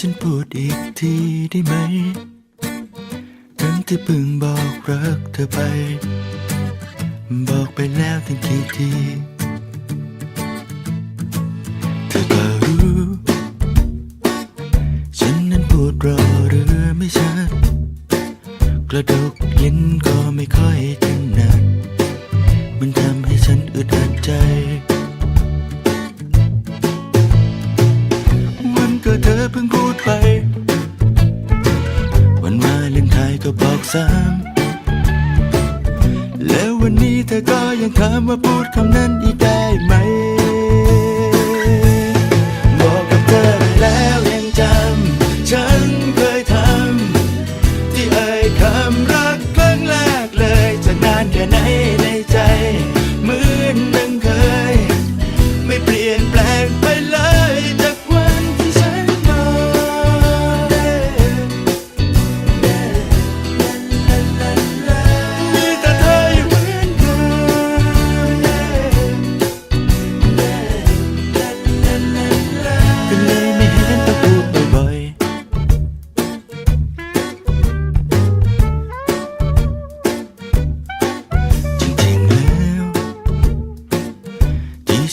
ฉันพูดอีกทีได้ไหมทั้งที่เพิ่งบอกรักเธอไป บอกไปแล้วตั้งกี่ทีเธอก็รู้ ฉันนั้นพูดรอหรือไม่ชัด กระดกลิ้นก็ไม่ค่อยถนัดมันทำให้ฉันอึดอัดใจ น์ก็บอกซ้ำแล้ววันนี้เธอก็ยังถามว่าพูดคำนั้นอีกได้ไหม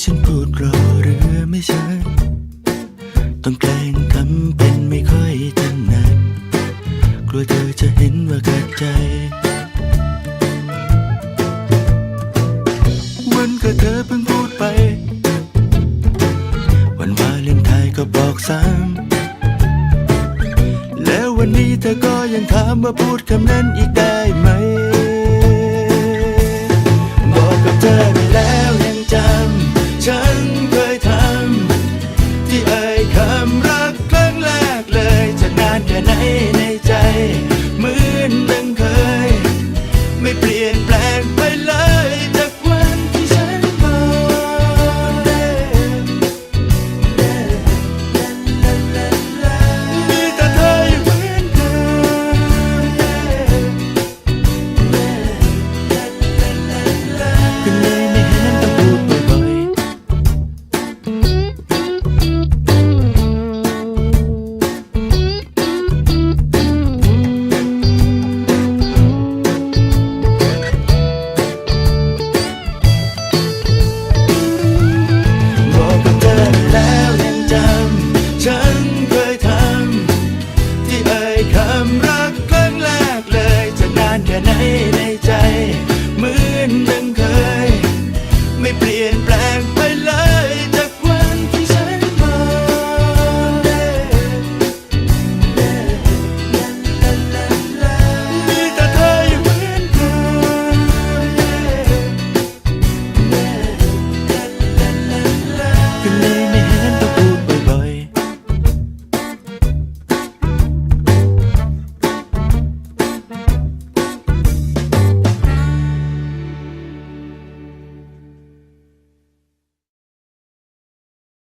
ฉันพูดรอหรือไม่ชัดต้องแกล้งทำเป็นไม่ค่อยถนัดกลัวเธอจะเห็นว่าขัดใจ วันก็เธอเพิ่งพูดไป วันวาเลนไทน์ก็บอกซ้ำแล้ววันนี้เธอก็ยังถามว่าพูดคำนั้นอีกได้ไหม เปลี่ยนแปลงไป คำรักครั้งแรกเลย จะนานแค่ไหนในใจ